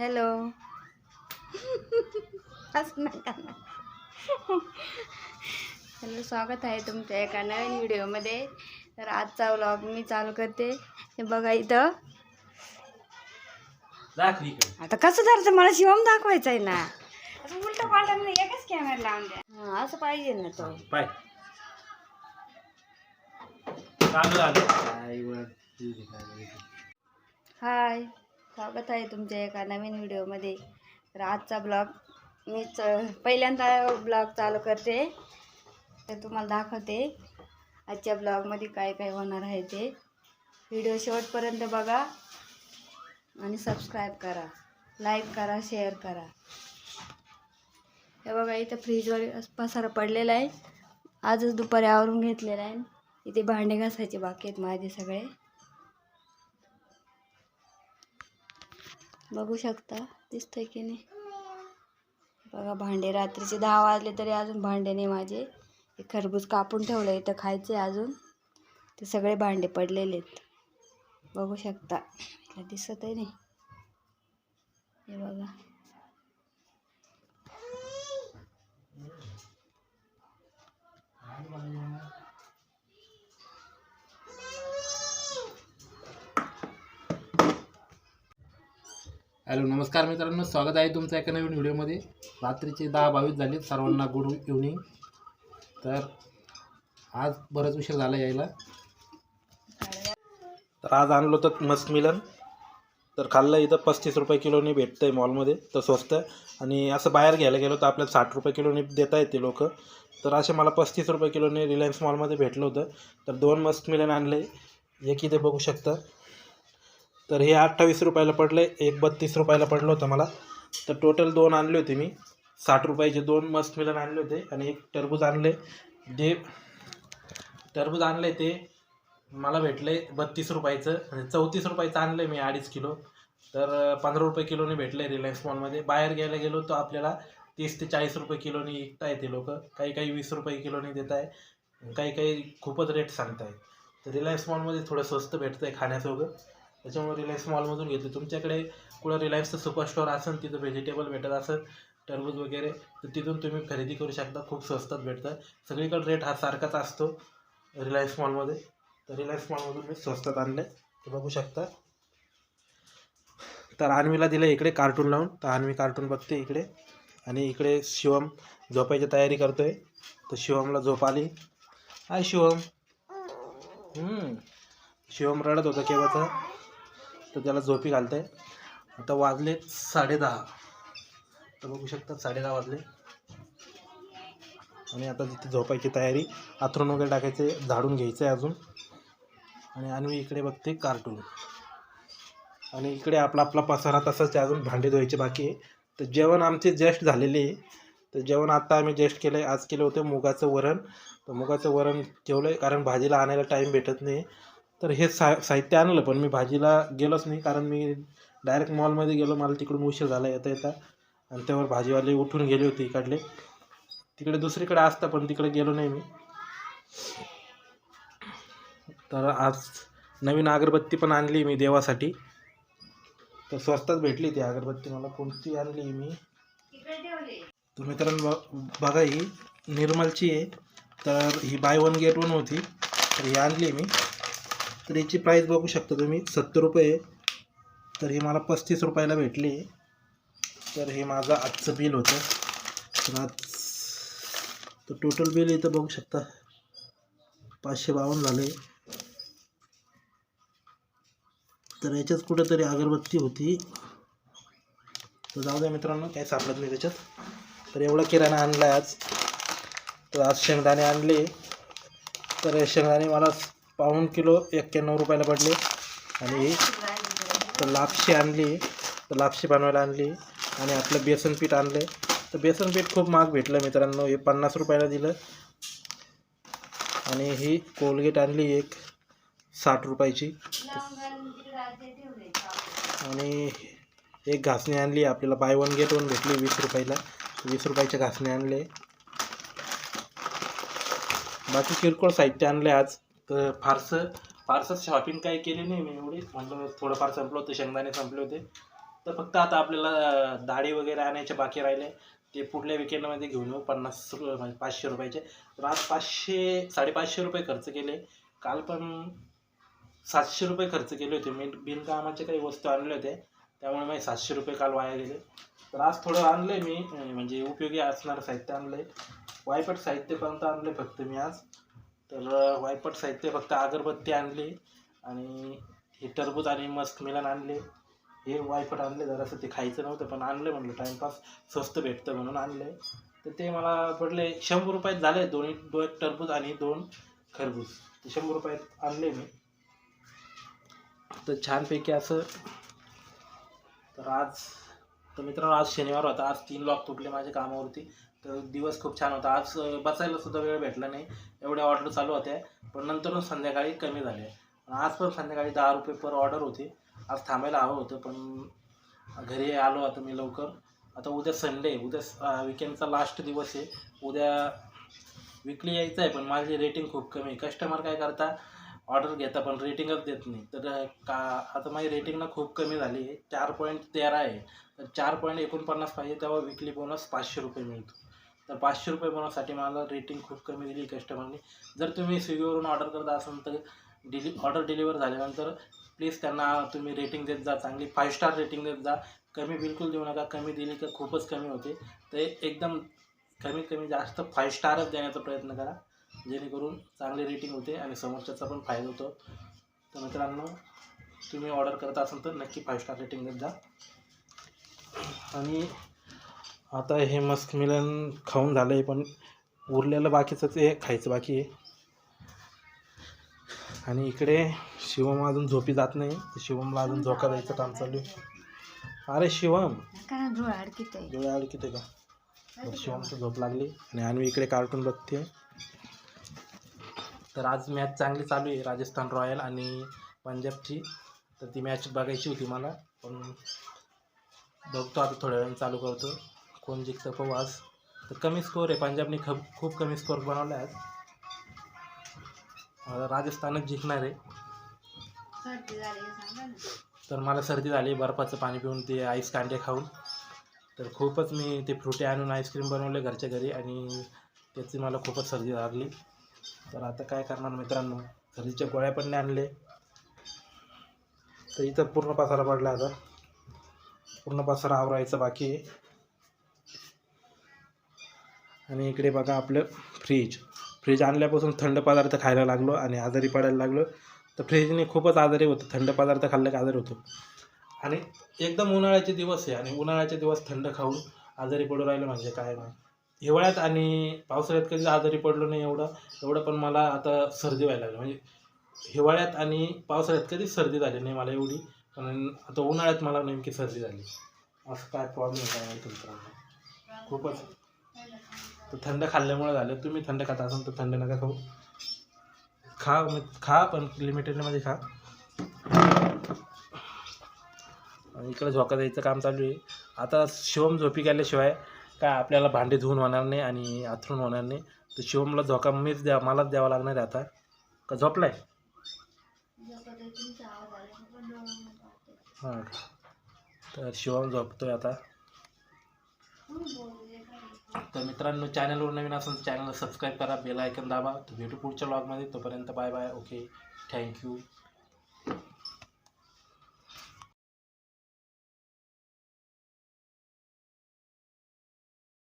Hello. असं नका. Hello स्वागत आहे तुमच्या एका नवीन व्हिडिओमध्ये. तर आजचा व्लॉग मी चालू करते. हे बघा इथं. आता कसं धरायचं मला शिवम दाखवायचं आहे ना. असं उलट पालट नाही एकच कॅमेरा लावून द्या. हां असं पाहिजे ना तो. पाय. हाय. स्वागत आहे तुमच्या एका नवीन व्हिडिओमध्ये. तर आजचा ब्लॉग मी च पहिल्यांदा ब्लॉग चालू करते. तर तुम्हाला दाखवते आजच्या ब्लॉगमध्ये काय काय होणार आहे ते. व्हिडिओ शेवटपर्यंत बघा आणि सबस्क्राईब करा. लाईक करा शेअर करा. हे बघा इथं फ्रीजवर पसारा पडलेला आहे. आजच दुपारी आवरून घेतलेला आहे. इथे भांडे घासायचे बाकी आहेत माझे सगळे. बघू शकता दिसतंय की नाही. बघा भांडे रात्रीचे दहा वाजले तरी अजून भांडे नाही माझे. हे खरबूज कापून ठेवलं इथं खायचे अजून. ते सगळे भांडे पडलेले आहेत. बघू शकता इला दिसत आहे नाही. हे बघा. हॅलो नमस्कार मित्रांनो स्वागत आहे तुमचं एका नवीन व्हिडिओमध्ये. रात्रीचे दहा बावीस झाले सर्वांना गुड इव्हनिंग तर आज बरंच उशीर झाला यायला. तर आज आणलं होतं मस्त मिलन. तर खाल्लं इथं पस्तीस रुपये किलोने भेटतं आहे मॉलमध्ये तर स्वस्त आणि असं बाहेर घ्यायला गेलो तर आपल्याला साठ रुपये किलोने देता येते लोक. तर असे मला पस्तीस रुपये किलोने रिलायन्स मॉलमध्ये भेटलं होतं. तर दोन मस्त मिलन आणले. एक इथे बघू शकता. तर हे अठ्ठावीस रुपयाला पडले एक बत्तीस रुपयाला पडलं होतं मला. तर टोटल दोन आणले होते मी. साठ रुपयाचे दोन मस्त मिलन आणले होते आणि एक टरबूज आणले. जे टरबूज आणले ते मला भेटले बत्तीस रुपयाचं आणि चौतीस रुपयाचं आणलं मी अडीच किलो. तर पंधरा रुपये किलोने भेटले रिलायन्स मॉलमध्ये बाहेर घ्यायला गेलो तर आपल्याला तीस ते चाळीस रुपये किलोने विकता येते लोक. काही काही वीस रुपये किलोने देत आहे काही काही खूपच रेट सांगत आहे तर रिलायन्स मॉलमध्ये थोडं स्वस्त भेटतं आहे खाण्यासोबत. त्याच्यामुळे रिलायन्स मॉलमधून घेतलं. तुमच्याकडे कुठं रिलायन्सचं सुपर स्टोअर असेल तिथं व्हेजिटेबल भेटत असेल टरबूज वगैरे तर तिथून तुम्ही खरेदी करू शकता. खूप स्वस्तात भेटतं. सगळीकडे रेट हा सारखाच असतो रिलायन्स मॉलमध्ये तर रिलायन्स मॉलमधून मी स्वस्तात आणले ते बघू शकता. तर अन्वीला दिलं इकडे कार्टून लावून. तर अन्वी कार्टून बघते इकडे. आणि इकडे शिवम झोपायची तयारी करतोय. तर शिवमला झोप आली. हाय शिवम. शिवम रडत होता केव्हाचा? तर त्याला झोपी घालत. आहे आता वाजले साडेदहा. तर बघू शकता साडेदहा वाजले. आणि आता तिथे झोपायची तयारी आथरून वगैरे टाकायचे झाडून घ्यायचं आहे अजून. आणि अन्वी इकडे बघते कार्टून आणि इकडे आपला आपला पसारा तसाच अजून भांडे धुवायचे बाकी आहे. तर जेवण आमचे जेस्ट झालेले आहे. तर जेवण आता आम्ही जेस्ट केलं आहे आज केलं होतं मुगाचं वरण. तर मुगाचं वरण ठेवलं आहे कारण भाजीला आणायला टाईम भेटत नाही. तर हे सा साहित्य आणलं पण मी भाजीला गेलोच नाही कारण मी डायरेक्ट मॉलमध्ये गेलो मला तिकडून उशीर झाला येता येता. आणि त्यावर भाजीवाले उठून गेले होते इकडले. तिकडे दुसरीकडे असता पण तिकडे गेलो नाही मी. तर आज नवीन अगरबत्ती पण आणली मी देवासाठी. तर स्वस्तात भेटली ती अगरबत्ती मला कोणती आणली मी? तर मित्रांनो ब- बघा ही निर्मलची आहे. तर ही बाय वन गेट वन होती. तर ही आणली मी. तर याची प्राईस बघू शकता तुम्ही. सत्तर रुपये तर ही मला पस्तीस रुपयाला भेटली. तर हे माझं आजचं बिल होतं. तर आज तर टोटल बिल इथं बघू शकता. पाचशे बावन्न झाले तर याच्यात कुठंतरी अगरबत्ती होती. तर जाऊ द्या मित्रांनो काही सापडत नाही त्याच्यात. तर एवढा किराणा आणला आहे आज. तर आज शेंगदाणे आणले. तर शेंगदाणे मला पाऊण किलो एक्क्याण्णव रुपयाला पडले. आणि तर लापशी आणली तर लापशी बनवायला आणली आणि आपलं बेसन पीठ आणले. तर बेसन पीठ खूप महाग भेटलं मित्रांनो हे पन्नास रुपयाला दिलं. आणि ही कोलगेट आणली एक साठ रुपयाची. आणि एक घासणी आणली आपल्याला बाय वन गेट वन भेटली वीस रुपयाला. वीस रुपयाचे घासणे आणले. बाकी किरकोळ साहित्य आणले आज. तर फारसं फारसं शॉपिंग काही केली नाही मी एवढी. म्हणलं थोडंफार संपलं होतं शेंगदाणे संपले होते. तर फक्त आता आपल्याला दाढी वगैरे आणायचे बाकी राहिले. ते पुढल्या विकेंडमध्ये घेऊन येऊ पन्नास रुपये म्हणजे पाचशे रुपयाचे. तर आज पाचशे साडेपाचशे रुपये खर्च केले. काल पण सातशे रुपये खर्च केले होते. मी बिनकामाचे काही वस्तू आणले होते. त्यामुळे माझे सातशे रुपये काल वाया गेले. तर आज थोडं आणलं आहे मी म्हणजे उपयोगी असणारं साहित्य आणलं आहे वायपट साहित्यपर्यंत आणलं फक्त मी आज. तर वायपट साहित्य फक्त अगरबत्ती आणली आणि हे टरबूज आणि मस्क मिलन आणले. हे वायपट आणले जरासं ते खायचं नव्हतं पण आणलं म्हणलं टाईमपास स्वस्त भेटतं म्हणून आणले. तर ते मला पडले शंभर रुपयात झाले दोन्ही दोन टरबूज आणि दोन खरबूज. ते शंभर रुपयात आणले मी. तर छानपैकी असं. तर आज तर मित्रांनो आज शनिवार होता. आज तीन लॉक तुटले माझ्या कामावरती. तर दिवस खूप छान होता. आज बसायला सुद्धा वेळ भेटला नाही. एवढ्या ऑर्डर चालू होत्या. पण नंतर संध्याकाळी कमी झाले. आज पण संध्याकाळी दहा रुपये पर ऑर्डर होती. आज थांबायला हवं होतं पण घरी आलो आता मी लवकर. आता उद्या संडे उद्या विकेंडचा लास्ट दिवस आहे. उद्या विकली यायचं आहे पण माझी रेटिंग खूप कमी आहे. कस्टमर काय करता ऑर्डर घेता पण रेटिंगच देत नाही. तर का आता माझी रेटिंग ना खूप कमी झाली आहे. चार पॉईंट तेरा आहे. तर चार पॉईंट एकोणपन्नास पाहिजे तेव्हा विकली बोनस पाचशे रुपये मिळतो. तर पाचशे रुपये बनवण्यासाठी मला रेटिंग खूप कमी दिली कस्टमरने जर तुम्ही स्विगीवरून ऑर्डर करत असाल तर डिलि ऑर्डर डिलिव्हर झाल्यानंतर प्लीज त्यांना तुम्ही रेटिंग देत जा चांगली फाईव्ह स्टार रेटिंग देत जा. कमी बिलकुल देऊ नका कमी दिली तर खूपच कमी होते. तर एकदम कमीत कमी जास्त फाईव्ह स्टारच देण्याचा प्रयत्न करा जेणेकरून चांगली रेटिंग होते आणि समोरच्याचा पण फायदा होतो. तर मित्रांनो तुम्ही ऑर्डर करत असाल तर नक्की फाईव्ह स्टार रेटिंग देत जा. आणि आता हे मस्क मिलन खाऊन झालं आहे पण उरलेलं बाकीचं ते खायचं बाकी आहे. आणि इकडे शिवम अजून झोपी जात नाही तर शिवमला अजून झोका द्यायचं काम चालू आहे. अरे शिवम! धुळ अडकीत आहे? डोळे अडकित आहे का? तर शिवमची झोप लागली आणि आणवी इकडे कार्टून बघते तर आज मॅच चांगली चालू आहे राजस्थान रॉयल आणि पंजाबची. तर ती मॅच बघायची होती मला पण बघतो आता थोड्या वेळाने चालू करतो. कोण जिंकतं पाहू आज तर कमी स्कोर आहे. पंजाबने खूप खूप कमी स्कोर बनवला आहे आज राजस्थानच जिंकणार आहे. तर मला सर्दी झाली बर्फाचं पाणी पिऊन ते आईस कांडे खाऊन. तर खूपच मी ते फ्रुटे आणून आईस्क्रीम बनवले घरच्या घरी आणि त्याची मला खूपच सर्दी लागली. तर आता काय करणार मित्रांनो? सर्दीच्या गोळ्या पण नाही आणले. तर इथं पूर्ण पसारा पडला आता. पूर्ण पसारा आवरायचा बाकी आहे. आणि इकडे बघा आपलं फ्रीज. फ्रीज आणल्यापासून थंड पदार्थ खायला लागलो आणि आजारी पडायला लागलो. तर फ्रीजने खूपच आजारी होतं. थंड पदार्थ खाल्लं की आजारी होतो. आणि एकदम उन्हाळ्याचे दिवस आहे आणि उन्हाळ्याचे दिवस थंड खाऊन आजारी पडू राहिलं म्हणजे काय नाही. हिवाळ्यात आणि पावसाळ्यात कधी आजारी पडलो नाही एवढं. एवढं पण मला आता सर्दी व्हायला लागली. म्हणजे हिवाळ्यात आणि पावसाळ्यात कधीच सर्दी झाली नाही मला एवढी. पण आता उन्हाळ्यात मला नेमकी सर्दी झाली. असं काय प्रॉब्लेम काय तुमचा? खूपच. तर थंड खाल्ल्यामुळे झालं. तुम्ही थंड खाता असाल तर थंड नका खाऊ. खा खा पण लिमिटेडमध्ये खा. आणि इकडे झोका द्यायचं काम चालू आहे. आता शिवम झोपी गेल्याशिवाय काय आपल्याला भांडे धुवून होणार नाही आणि आथरून होणार नाही. तर शिवमला झोका मीच द्या मलाच द्यावा लागणार आहे आता. का झोपलाय? हां. तर शिवम झोपतोय आता. तर मित्रांनो चॅनलवर नवीन असेल तर चॅनलला सबस्क्राईब करा बेल आयकन दाबा. तर भेटू पुढच्या ब्लॉगमध्ये तोपर्यंत बाय बाय ओके थँक्यू